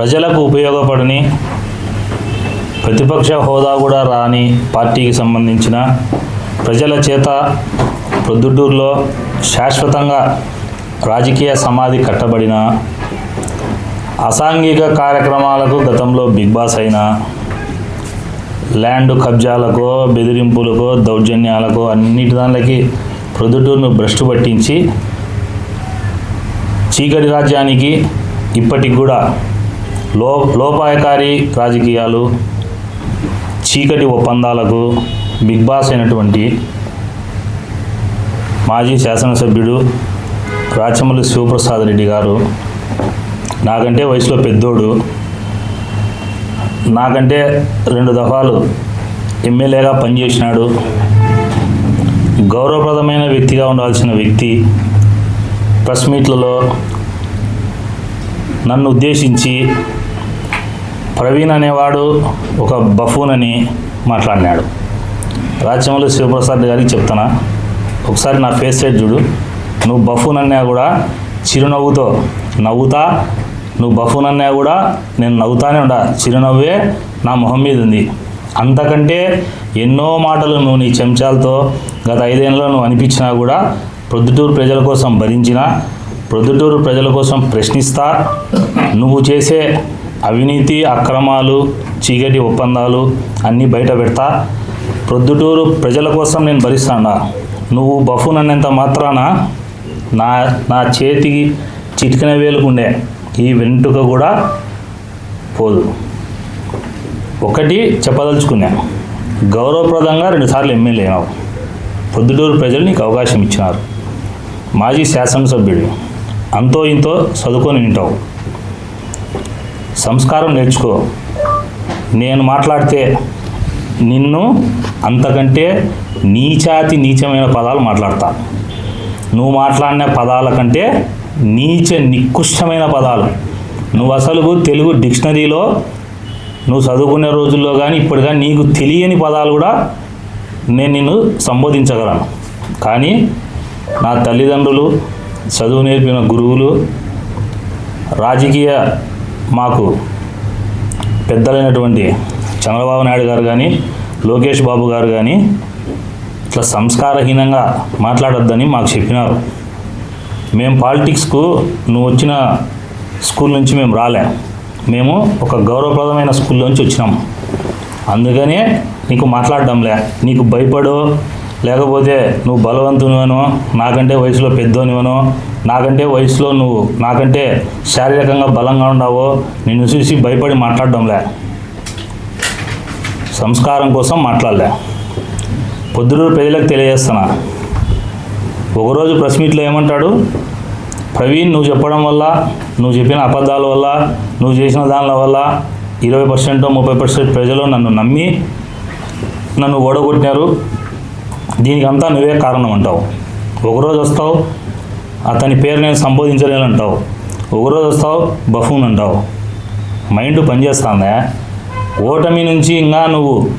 ప్రజలకు ఉపయోగపడని ప్రతిపక్ష హోదా కూడా రాని పార్టీకి సంబంధించిన ప్రజల చేత ప్రొద్దుటూరులో శాశ్వతంగా రాజకీయ సమాధి కట్టబడిన అసాంఘిక కార్యక్రమాలకు గతంలో బిగ్ బాస్ అయిన ల్యాండ్ కబ్జాలకో బెదిరింపులకో దౌర్జన్యాలకో అన్నిటి దానికి ప్రొద్దుటూరును భ్రష్టు పట్టించి చీకటి రాజ్యానికి ఇప్పటికి కూడా లో లోపాయకారి రాజకీయాలు చీకటి ఒప్పందాలకు బిగ్ బాస్ అయినటువంటి మాజీ శాసనసభ్యుడు రాచమల్లి శివప్రసాద్ రెడ్డి గారు నాకంటే వయసులో పెద్దోడు నాకంటే రెండు దఫాలు ఎమ్మెల్యేగా పనిచేసినాడు గౌరవప్రదమైన వ్యక్తిగా ఉండాల్సిన వ్యక్తి ప్రెస్ మీట్లలో నన్ను ఉద్దేశించి ప్రవీణ్ అనేవాడు ఒక బఫూన్ అని మాట్లాడినాడు. రాజ్యంలో శివప్రసాద్ గారికి చెప్తానా ఒకసారి నా ఫేస్ సైడ్ చూడు. నువ్వు బఫూన్ అన్నా కూడా చిరునవ్వుతో నవ్వుతా నువ్వు బఫూన్ అన్నా కూడా నేను నవ్వుతానే ఉండా. చిరునవ్వే నా మొహం మీద ఉంది. అంతకంటే ఎన్నో మాటలు నువ్వు నీ చెంచాలతో గత ఐదేళ్ళలో నువ్వు అనిపించినా కూడా ప్రొద్దుటూరు ప్రజల కోసం భరించినా ప్రొద్దుటూరు ప్రజల కోసం ప్రశ్నిస్తా. నువ్వు చేసే అవినీతి అక్రమాలు చీకటి ఒప్పందాలు అన్నీ బయట పెడతా. ప్రొద్దుటూరు ప్రజల కోసం నేను భరిస్తాడా నువ్వు బఫూన్ అన్నంత మాత్రాన? నా నా చేతికి చిటికిన వేలుకుండే ఈ వెంట్రుక కూడా పోదు. ఒకటి చెప్పదలుచుకున్నా. గౌరవప్రదంగా రెండుసార్లు ఎమ్మెల్యే అయినావు. పొద్దుటూరు ప్రజలు నీకు అవకాశం ఇచ్చినారు. మాజీ శాసనసభ్యుడు అంతో ఇంతో చదువుకొని వింటావు సంస్కారం నేర్చుకో. నేను మాట్లాడితే నిన్ను అంతకంటే నీచాతి నీచమైన పదాలు మాట్లాడతా. నువ్వు మాట్లాడిన పదాల కంటే నీచ నికృష్టమైన పదాలు. నువ్వు అసలు తెలుగు డిక్షనరీలో నువ్వు చదువుకునే రోజుల్లో కానీ ఇప్పుడు కానీ నీకు తెలియని పదాలు కూడా నేను నిన్ను సంబోధించగలను. కానీ నా తల్లిదండ్రులు చదువు నేర్పిన గురువులు రాజకీయ మాకు పెద్దలైనటువంటి చంద్రబాబు నాయుడు గారు కానీ లోకేష్ బాబు గారు కానీ ఇట్లా సంస్కారహీనంగా మాట్లాడొద్దని మాకు చెప్పినారు. మేము పాలిటిక్స్కు నువ్వు వచ్చిన స్కూల్ నుంచి మేము రాలే. మేము ఒక గౌరవప్రదమైన స్కూల్ నుంచి వచ్చినాం. అందుకనే నీకు మాట్లాడడంలే. నీకు భయపడో లేకపోతే నువ్వు బలవంతునివనో నాకంటే వయసులో పెద్దోనివనో నాకంటే వయసులో నువ్వు నాకంటే శారీరకంగా బలంగా ఉన్నావో నిన్ను చూసి భయపడి మాట్లాడడంలే. సంస్కారం కోసం మాట్లాడలే. పొద్దుటూరు ప్రజలకు తెలియజేస్తున్నా. ఒకరోజు ప్రెస్ మీట్లో ఏమంటాడు? ప్రవీణ్ నువ్వు చెప్పడం వల్ల నువ్వు చెప్పిన అబద్ధాల వల్ల నువ్వు చేసిన దానిల వల్ల ఇరవై పర్సెంట్ ముప్పై పర్సెంట్ ప్రజలు నన్ను నమ్మి నన్ను ఓడగొట్టినారు. దీనికి అంతా నువ్వే కారణం అంటావు. ఒకరోజు వస్తావు అతని పేరు నేను సంబోధించలేను అంటావు. ఒకరోజు వస్తావు బఫూన్ అంటావు. మైండ్ పనిచేస్తుందా? ఓటమి నుంచి ఇంకా నువ్వు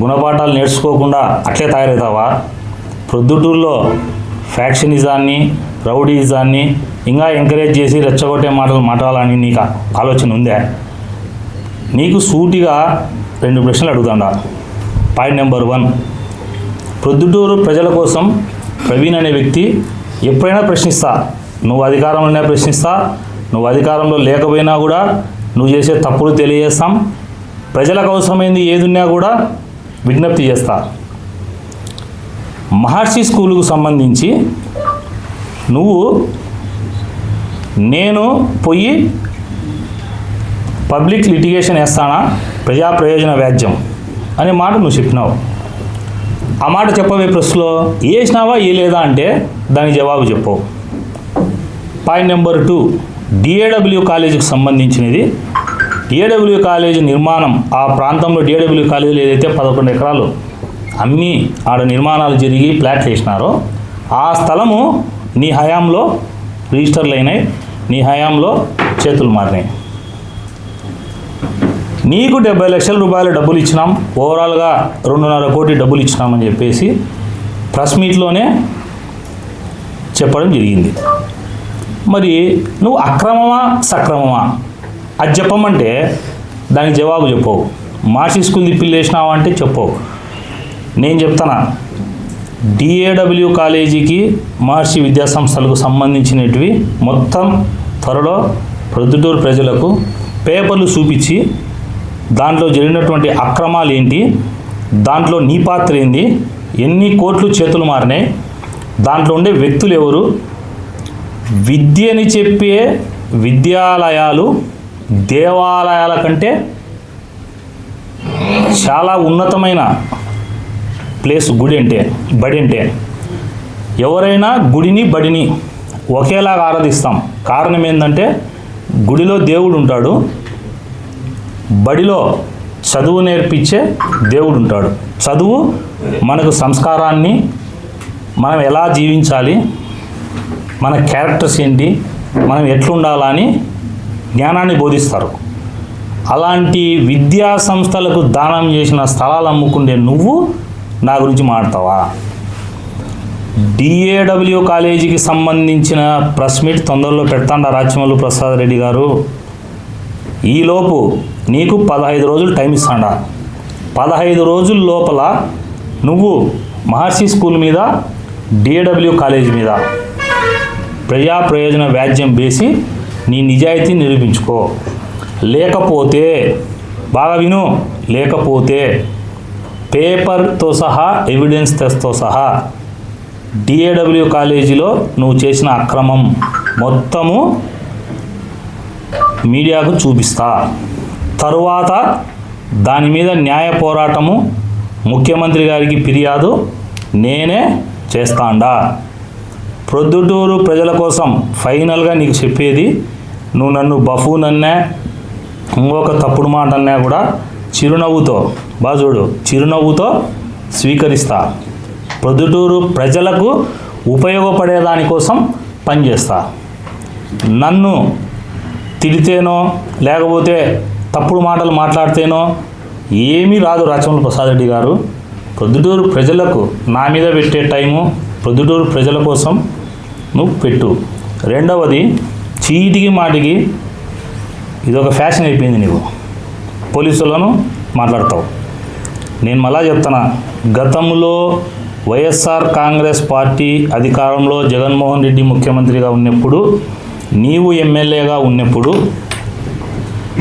గుణపాఠాలు నేర్చుకోకుండా అట్లే తయారవుతావా? ప్రొద్దుటూరులో ఫ్యాక్షనిజాన్ని రౌడీజాన్ని ఇంకా ఎంకరేజ్ చేసి రెచ్చగొట్టే మాటలు మాట్లాడాలని నీకు ఆలోచన ఉందా? నీకు సూటిగా రెండు ప్రశ్నలు అడుగుతాడా. Point number one. ప్రొద్దుటూరు ప్రజల కోసం ప్రవీణ్ అనే వ్యక్తి ఎప్పుడైనా ప్రశ్నిస్తా నువ్వు అధికారంలోనే ప్రశ్నిస్తా నువ్వు అధికారంలో లేకపోయినా కూడా నువ్వు చేసే తప్పులు తెలియజేస్తాం ప్రజలకు అవసరమైంది ఏదున్నా కూడా విజ్ఞప్తి చేస్తా. మహర్షి స్కూలుకు సంబంధించి నువ్వు నేను పోయి పబ్లిక్ లిటిగేషన్ వేస్తానా? ప్రజా ప్రయోజన వ్యాజ్యం అనే మాట నువ్వు చెప్పినావు. ఆ మాట చెప్పవే ప్రెస్లో వేసినావా ఏ లేదా అంటే దానికి జవాబు చెప్పవు పాయింట్ నెంబర్ టూ డిఏడబ్ల్యూ కాలేజీకి సంబంధించినది. డిఏడబ్ల్యూ కాలేజీ నిర్మాణం ఆ ప్రాంతంలో డిఏడబ్ల్యూ కాలేజీలో ఏదైతే పదకొండు ఎకరాలు అమ్మి ఆడ నిర్మాణాలు జరిగి ప్లాట్లు వేసినారో ఆ స్థలము నీ హయాంలో రిజిస్టర్లు అయినాయి నీ హయాంలో చేతులు మారినాయి. నీకు డెబ్బై లక్షల రూపాయల డబ్బులు ఇచ్చినాం ఓవరాల్గా రెండున్నర కోటి డబ్బులు ఇచ్చినామని చెప్పేసి ప్రెస్ మీట్లోనే చెప్పడం జరిగింది. మరి నువ్వు అక్రమమా సక్రమమా? అది చెప్పమంటే దానికి జవాబు చెప్పవు. మార్చి స్కూల్ తిప్పిలేసినావా అంటే చెప్పవు. నేను చెప్తానా? డిఏడబ్ల్యూ కాలేజీకి మహర్షి విద్యా సంస్థలకు సంబంధించినటివి మొత్తం త్వరలో ప్రొద్దుటూరు ప్రజలకు పేపర్లు చూపించి దాంట్లో జరిగినటువంటి అక్రమాలు ఏంటి? దాంట్లో నీ పాత్ర ఏంది? ఎన్ని కోట్లు చేతులు మారినాయి? దాంట్లో ఉండే వ్యక్తులు ఎవరు? విద్యని చెప్పే విద్యాలయాలు దేవాలయాల కంటే చాలా ఉన్నతమైన ప్లేస్ గుడి అంటే బడి అంటే. ఎవరైనా గుడిని బడిని ఒకేలాగా ఆరాధిస్తాం. కారణం ఏంటంటే గుడిలో దేవుడు ఉంటాడు. బడిలో చదువు నేర్పించే దేవుడు ఉంటాడు చదువు మనకు సంస్కారాన్ని మనం ఎలా జీవించాలి మన క్యారెక్టర్స్ ఏంటి మనం ఎట్లుండాలని జ్ఞానాన్ని బోధిస్తారు. అలాంటి విద్యా సంస్థలకు దానం చేసిన స్థలాలు అమ్ముకుండే నువ్వు నా గురించి మాడతావా డిఏడబ్ల్యూ కాలేజీకి సంబంధించిన ప్రెస్ మీట్ తొందరలో పెడతాండ రాచమల్లు ప్రసాద్ రెడ్డి గారు. ఈలోపు నీకు పదహైదు రోజులు టైం ఇస్తాడా. పదహైదు రోజుల లోపల నువ్వు మహర్షి స్కూల్ మీద డిఏడబ్ల్యూ కాలేజ్ మీద ప్రజా ప్రయోజన వ్యాజ్యం వేసి నీ నిజాయితీ నిరూపించుకో. లేకపోతే బాగా విను లేకపోతే పేపర్తో సహా ఎవిడెన్స్ తెస్తో సహా డిఏడబ్ల్యూ కాలేజీలో నువ్వు చేసిన అక్రమం మొత్తము మీడియాకు చూపిస్తా. తరువాత దాని మీద న్యాయ పోరాటము ముఖ్యమంత్రి గారికి ఫిర్యాదు నేనే చేస్తాండా. ప్రొద్దుటూరు ప్రజల కోసం ఫైనల్గా నీకు చెప్పేది నువ్వు నన్ను బఫూన్ అన్నా ఇంకొక తప్పుడు మాట అన్నా కూడా చిరునవ్వుతో బాజుడు చిరునవ్వుతో స్వీకరిస్తా. ప్రొద్దుటూరు ప్రజలకు ఉపయోగపడే దానికోసం పనిచేస్తా. నన్ను తిడితేనో లేకపోతే తప్పుడు మాటలు మాట్లాడితేనో ఏమీ రాదు రాచమల్లి ప్రసాద్ రెడ్డి గారు. ప్రొద్దుటూరు ప్రజలకు నా మీద పెట్టే టైము ప్రొద్దుటూరు ప్రజల కోసం నువ్వు పెట్టు. రెండవది చీటికి మాటికి ఇదొక ఫ్యాషన్ అయిపోయింది నీవు పోలీసులను మాట్లాడతావు. నేను మళ్ళా చెప్తున్నా గతంలో వైఎస్ఆర్ కాంగ్రెస్ పార్టీ అధికారంలో జగన్మోహన్ రెడ్డి ముఖ్యమంత్రిగా ఉన్నప్పుడు నీవు ఎమ్మెల్యేగా ఉన్నప్పుడు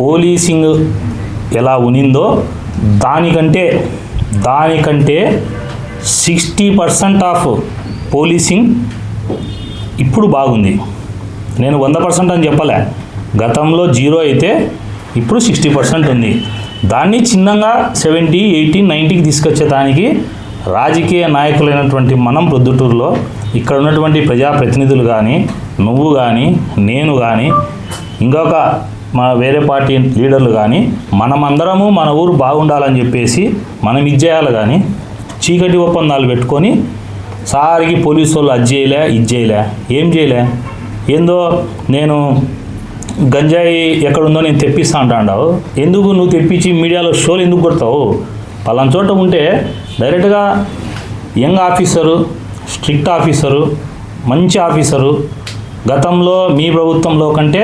పోలీసింగ్ ఎలా ఉనిందో దానికంటే దానికంటే సిక్స్టీ పర్సెంట్ ఆఫ్ పోలీసింగ్ ఇప్పుడు బాగుంది. నేను వంద పర్సెంట్ అని చెప్పలే. గతంలో జీరో అయితే ఇప్పుడు సిక్స్టీ పర్సెంట్ ఉంది. దాన్ని చిన్నగా సెవెంటీ ఎయిటీ నైంటీకి తీసుకొచ్చేదానికి రాజకీయ నాయకులైనటువంటి మనం ప్రొద్దుటూరులో ఇక్కడ ఉన్నటువంటి ప్రజాప్రతినిధులు కానీ నువ్వు కానీ నేను కానీ ఇంకొక మా వేరే పార్టీ లీడర్లు కానీ మనమందరము మన ఊరు బాగుండాలని చెప్పేసి మనం ఇచ్చేయాలి కానీ చీకటి ఒప్పందాలు పెట్టుకొని సారికి పోలీసు వాళ్ళు అది చేయలే ఇది చేయలే ఏం చేయలే. ఏందో నేను గంజాయి ఎక్కడుందో నేను తెప్పిస్తా అంటాడావు. ఎందుకు నువ్వు తెప్పించి మీడియాలో షోలు ఎందుకు కొడతావు? పలానా చోట ఉంటే డైరెక్ట్గా యంగ్ ఆఫీసరు స్ట్రిక్ట్ ఆఫీసరు మంచి ఆఫీసరు గతంలో మీ ప్రభుత్వంలో కంటే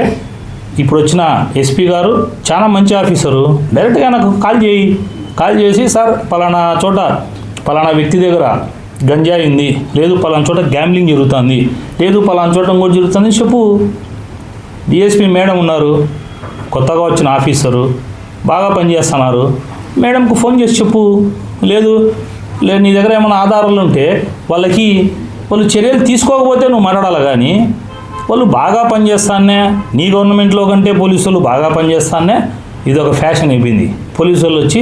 ఇప్పుడు వచ్చిన ఎస్పీ గారు చాలా మంచి ఆఫీసరు. డైరెక్ట్గా నాకు కాల్ చేయి. కాల్ చేసి సార్ పలానా చోట పలానా వ్యక్తి దగ్గర గంజాయి ఉంది. లేదు పలానా చోట గ్యాంబ్లింగ్ జరుగుతుంది. లేదు పలానా చోట కూడా జరుగుతుంది. చెప్పు. డిఎస్పీ మేడం ఉన్నారు. కొత్తగా వచ్చిన ఆఫీసరు. బాగా పనిచేస్తున్నారు మేడంకు ఫోన్ చేసి చెప్పు. లేదు లేదు నీ దగ్గర ఏమైనా ఆధారాలు ఉంటే వాళ్ళకి వాళ్ళు చర్యలు తీసుకోకపోతే నువ్వు మాట్లాడాలి కానీ వాళ్ళు బాగా పనిచేస్తానే నీ గవర్నమెంట్లో కంటే పోలీసులు బాగా పనిచేస్తానే ఇది ఒక ఫ్యాషన్ అయిపోయింది. పోలీసు వాళ్ళు వచ్చి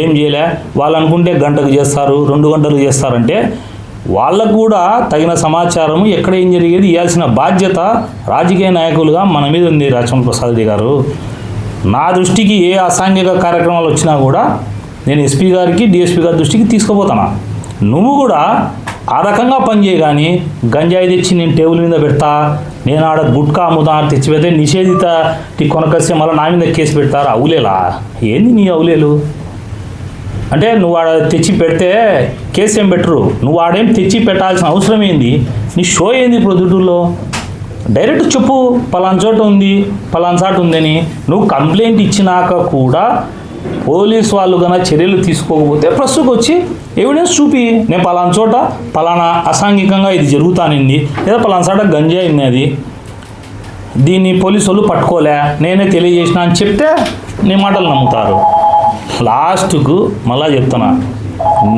ఏం చేయలే వాళ్ళు అనుకుంటే గంటకు చేస్తారు రెండు గంటలు చేస్తారంటే వాళ్ళకు కూడా తగిన సమాచారం ఎక్కడ ఏం జరిగేది ఇవ్వాల్సిన బాధ్యత రాజకీయ నాయకులుగా మన మీద ఉంది రాచమల్ ప్రసాద్ రెడ్డి గారు. నా దృష్టికి ఏ అసాంఘిక కార్యక్రమాలు వచ్చినా కూడా నేను ఎస్పీ గారికి డిఎస్పీ గారి దృష్టికి తీసుకుపోతాను? నువ్వు కూడా ఆ రకంగా పనిచేయ కానీ గంజాయి తెచ్చి నేను టేబుల్ మీద పెడతా నేను ఆడ గుట్కా అమ్ముతా తెచ్చి పెడితే నిషేధిత నీ కొనకొస్తే మళ్ళీ నా మీద కేసు పెడతారు? అవులేలా? ఏంది నీ అవులేలు? అంటే నువ్వు ఆడ తెచ్చి పెడితే కేసు ఏం పెట్టరు? నువ్వు ఆడేం తెచ్చి పెట్టాల్సిన అవసరం ఏంది? నీ షో ఏంది ప్రొద్దుటూరులో డైరెక్ట్ చెప్పు. పలానా చోట ఉంది పలానా చోట ఉందని. నువ్వు కంప్లైంట్ ఇచ్చినాక కూడా పోలీస్ వాళ్ళు కన్నా చర్యలు తీసుకోకపోతే ప్రస్తుతం వచ్చి ఎవిడెన్స్ చూపి నేను పలానా చోట పలానా అసాంఘికంగా ఇది జరుగుతానింది. లేదా పలానా చోట గంజాయి ఉన్నది దీన్ని పోలీసు వాళ్ళు పట్టుకోలే. నేనే తెలియజేసిన అని చెప్తే నీ మాటలు నమ్ముతారు. లాస్ట్కు మళ్ళా చెప్తున్నా.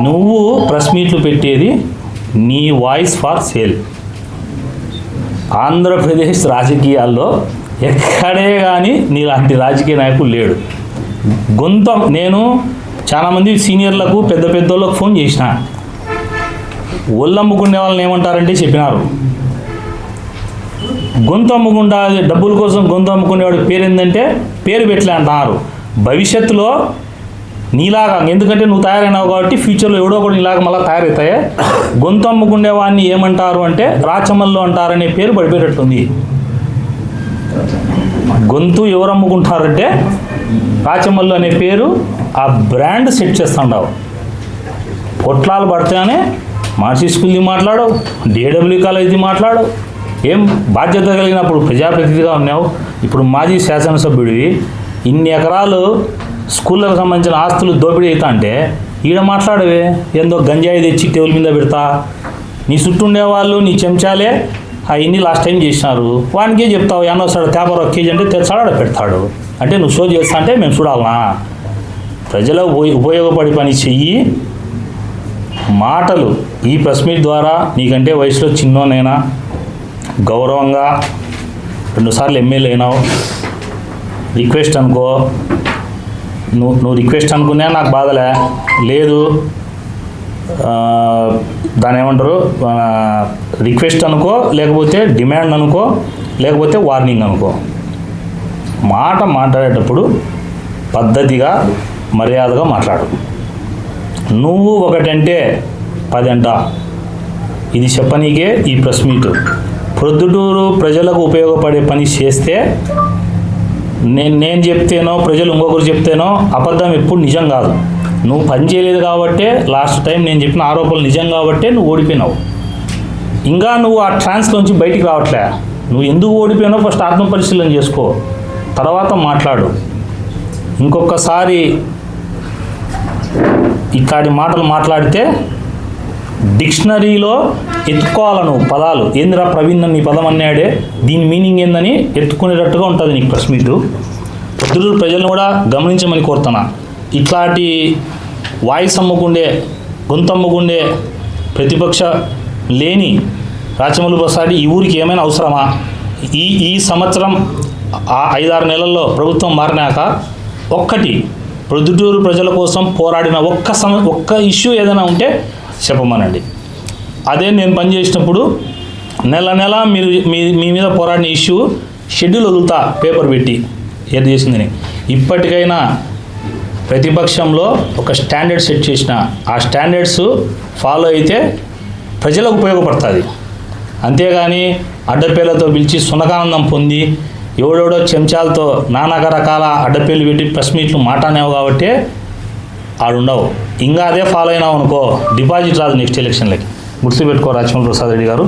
నువ్వు ప్రెస్ మీట్లు పెట్టేది నీ వాయిస్ ఫార్ సేల్. ఆంధ్రప్రదేశ్ రాజకీయాల్లో ఎక్కడే కానీ నీలాంటి రాజకీయ నాయకుడు లేడు. గొంత. నేను చాలామంది సీనియర్లకు పెద్ద పెద్దోళ్ళకు ఫోన్ చేసిన. ఒళ్ళమ్ముకునే వాళ్ళని ఏమంటారంటే చెప్పినారు. గొంతు అమ్ముకుండా డబ్బుల కోసం గొంతు అమ్ముకునేవాడి పేరు ఏంటంటే పేరు పెట్టలే అంటున్నారు. భవిష్యత్తులో నీలాగా ఎందుకంటే నువ్వు తయారైనావు కాబట్టి ఫ్యూచర్లో ఎవడో ఒకటి నీలాగా మళ్ళీ తయారవుతాయి గొంతు అమ్ముకునేవాడిని ఏమంటారు అంటే రాచమల్లు అంటారనే పేరు పడిపోయేటట్టుంది. గొంతు ఎవరు అమ్ముకుంటారంటే రాచమల్లు అనే పేరు ఆ బ్రాండ్ సెట్ చేస్తుండవు. పొట్లాలు పడితేనే మార్చి స్కూల్ది మాట్లాడు డిఏడబ్ల్యూ కాలేజీది మాట్లాడు ఏం బాధ్యత కలిగినప్పుడు ప్రజాప్రతినిధిగా ఉన్నావు? ఇప్పుడు మాజీ శాసనసభ్యుడివి ఇన్ని ఎకరాలు స్కూళ్ళకు సంబంధించిన ఆస్తులు దోపిడీ అవుతా అంటే ఈడ మాట్లాడవే ఏందో గంజాయి తెచ్చి టేబుల్ మీద పెడతా. నీ చుట్టూ ఉండేవాళ్ళు నీ చెంచాలే అవన్నీ లాస్ట్ టైం చేసినారు. వానికే చెప్తావు ఎన్నో సార్ పేపర్ ఒక కేజీ అంటే తెచ్చాడు ఆడ పెడతాడు. అంటే నువ్వు షో చేస్తా అంటే మేము చూడాలనా ప్రజలకు ఉపయోగపడి పని చెయ్యి. మాటలు ఈ ప్రెస్ మీట్ ద్వారా నీకంటే వయసులో చిన్నోనైనా గౌరవంగా రెండుసార్లు ఎమ్మెల్యే అయినావు. రిక్వెస్ట్ అనుకో. నువ్వు నువ్వు రిక్వెస్ట్ అనుకున్నా నాకు బాధలే. లేదు దాని ఏమంటారు? రిక్వెస్ట్ అనుకో లేకపోతే డిమాండ్ అనుకో లేకపోతే వార్నింగ్ అనుకో. మాట మాట్లాడేటప్పుడు పద్ధతిగా మర్యాదగా మాట్లాడు. నువ్వు ఒకటంటే పదంట. ఇది చెప్పనీకే ఈ ప్రెస్ మీట్ ప్రొద్దుటూరు ప్రజలకు ఉపయోగపడే పని చేస్తే నేను నేను చెప్తేనో ప్రజలు ఇంకొకరు చెప్తేనో అబద్ధం ఎప్పుడు నిజం కాదు. నువ్వు పని చేయలేదు కాబట్టే లాస్ట్ టైం నేను చెప్పిన ఆరోపణలు నిజం కాబట్టే నువ్వు ఓడిపోయినావు. ఇంకా నువ్వు ఆ ట్రాన్స్లోంచి బయటికి రావట్లే. నువ్వు ఎందుకు ఓడిపోయినావు ఫస్ట్ ఆత్మపరిశీలన చేసుకో. తర్వాత మాట్లాడు. ఇంకొకసారి ఇట్లాంటి మాటలు మాట్లాడితే డిక్షనరీలో ఎత్తుకోవాలి నువ్వు పదాలు. ఏందిరా ప్రవీణ్ నీ పదం అన్నాడే? దీని మీనింగ్ ఏందని ఎత్తుకునేటట్టుగా ఉంటుంది నీకు ప్రెస్ మీటు ప్రజలను కూడా గమనించమని కోరుతున్నా. ఇట్లాంటి వాయిస్ అమ్ముకుండే ప్రతిపక్ష లేని రాచమల్లు ప్రసాద్ ఈ ఊరికి ఏమైనా అవసరమా? ఈ ఈ సంవత్సరం ఆ ఐదారు నెలల్లో ప్రభుత్వం మారినాక ఒక్కటి ప్రొద్దుటూరు ప్రజల కోసం పోరాడిన ఒక్క సమ ఒక్క ఇష్యూ ఏదైనా ఉంటే చెప్పమనండి. అదే నేను పనిచేసినప్పుడు నెల నెల మీరు మీ మీ మీద పోరాడిన ఇష్యూ షెడ్యూల్ వదులుతా పేపర్ పెట్టి ఏది చేసిందని. ఇప్పటికైనా ప్రతిపక్షంలో ఒక స్టాండర్డ్ సెట్ చేసిన ఆ స్టాండర్డ్స్ ఫాలో అయితే ప్రజలకు ఉపయోగపడుతుంది. అంతేగాని అడ్డపేర్లతో పిలిచి సునకానందం పొంది ఎవడెవడో చెంచాలతో నానా రకాల అడ్డపేర్లు పెట్టి ప్రెస్ మీట్లు మాట్లాడినావు కాబట్టి ఆడుండవు. ఇంకా అదే ఫాలో అయినావు అనుకో డిపాజిట్ రాదు నెక్స్ట్ ఎలక్షన్లకి. గుర్తుపెట్టుకో రాజమౌళి ప్రసాద్ రెడ్డి గారు.